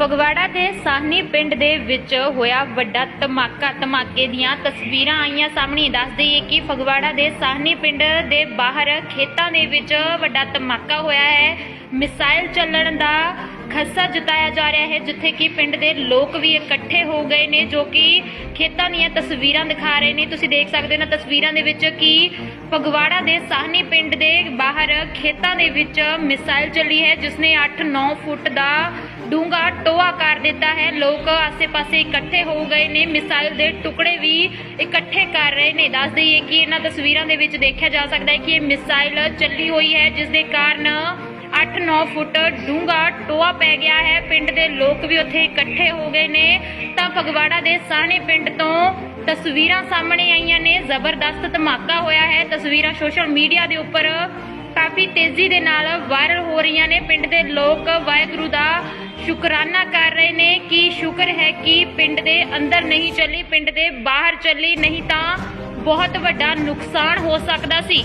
ਫਗਵਾੜਾ ਦੇ ਸਾਹਨੀ ਪਿੰਡ ਦੇ ਵਿੱਚ ਹੋਇਆ ਵੱਡਾ ਧਮਾਕਾ। ਧਮਾਕੇ ਦੀਆਂ ਤਸਵੀਰਾਂ ਆਈਆਂ ਸਾਹਮਣੇ। ਦੱਸ ਦਈਏ ਕਿ ਫਗਵਾੜਾ ਦੇ ਸਾਹਨੀ ਪਿੰਡ ਦੇ ਬਾਹਰ ਖੇਤਾਂ ਦੇ ਵਿੱਚ ਵੱਡਾ ਧਮਾਕਾ ਹੋਇਆ ਹੈ। ਮਿਸਾਈਲ ਚੱਲਣ ਦਾ ਖੱਸਾ ਜਤਾਇਆ ਜਾ ਰਿਹਾ ਹੈ, ਜਿੱਥੇ ਕਿ ਪਿੰਡ ਦੇ ਲੋਕ ਵੀ ਇਕੱਠੇ ਹੋ ਗਏ ਨੇ, ਜੋ ਕਿ ਖੇਤਾਂ ਦੀਆਂ ਤਸਵੀਰਾਂ ਦਿਖਾ ਰਹੇ ਨੇ। ਤੁਸੀਂ ਦੇਖ ਸਕਦੇ ਹੋ ਨਾ ਤਸਵੀਰਾਂ ਦੇ ਵਿੱਚ ਕਿ ਫਗਵਾੜਾ ਦੇ ਸਾਹਨੀ ਪਿੰਡ ਦੇ ਬਾਹਰ ਖੇਤਾਂ ਦੇ ਵਿੱਚ ਮਿਸਾਈਲ ਚੱਲੀ ਹੈ ਜਿਸ ਨੇ 8-9 ਫੁੱਟ ਦਾ ਡੂੰਘਾ ਟੋਆ ਕਰ ਦਿੱਤਾ ਹੈ। ਲੋਕ ਆਸੇ-ਪਾਸੇ ਇਕੱਠੇ ਹੋ ਗਏ ਨੇ ਮਿਸਾਈਲ ਦੇ ਟੁਕੜੇ ਵੀ ਇਕੱਠੇ ਕਰ ਰਹੇ ਨੇ। ਦੱਸ ਦਈਏ ਕਿ ਇਹਨਾਂ ਤਸਵੀਰਾਂ ਦੇ ਵਿੱਚ ਦੇਖਿਆ ਜਾ ਸਕਦਾ ਹੈ ਕਿ ਇਹ ਮਿਸਾਈਲ ਚੱਲੀ ਹੋਈ ਹੈ, ਜਿਸ ਦੇ ਕਾਰਨ 8-9 ਫੁੱਟ ਡੂੰਘਾ ਟੋਆ ਪੈ ਗਿਆ ਹੈ। ਪਿੰਡ ਦੇ ਲੋਕ ਵੀ ਉੱਥੇ ਇਕੱਠੇ ਹੋ ਗਏ ਨੇ। ਤਾਂ ਫਗਵਾੜਾ ਦੇ ਸਾਹਣੇ ਪਿੰਡ ਤੋਂ ਤਸਵੀਰਾਂ ਸਾਹਮਣੇ ਆਈਆਂ ਨੇ। ਜ਼ਬਰਦਸਤ ਧਮਾਕਾ ਹੋਇਆ ਹੈ। ਤਸਵੀਰਾਂ ਸੋਸ਼ਲ ਮੀਡੀਆ ਦੇ ਉੱਪਰ ਕਾਫੀ ਤੇਜ਼ੀ ਦੇ ਨਾਲ ਵਾਇਰਲ ਹੋ ਰਹੀਆਂ ਨੇ। ਪਿੰਡ ਦੇ ਲੋਕ ਵਾਹਿਗੁਰੂ ਦਾ ਸ਼ੁਕਰਾਨਾ ਕਰ ਰਹੇ ਨੇ ਕਿ ਸ਼ੁਕਰ ਹੈ ਕਿ ਪਿੰਡ ਦੇ ਅੰਦਰ ਨਹੀਂ ਚੱਲੀ, ਪਿੰਡ ਦੇ ਬਾਹਰ ਚੱਲੀ। ਨਹੀਂ ਤਾਂ ਬਹੁਤ ਵੱਡਾ ਨੁਕਸਾਨ ਹੋ ਸਕਦਾ ਸੀ।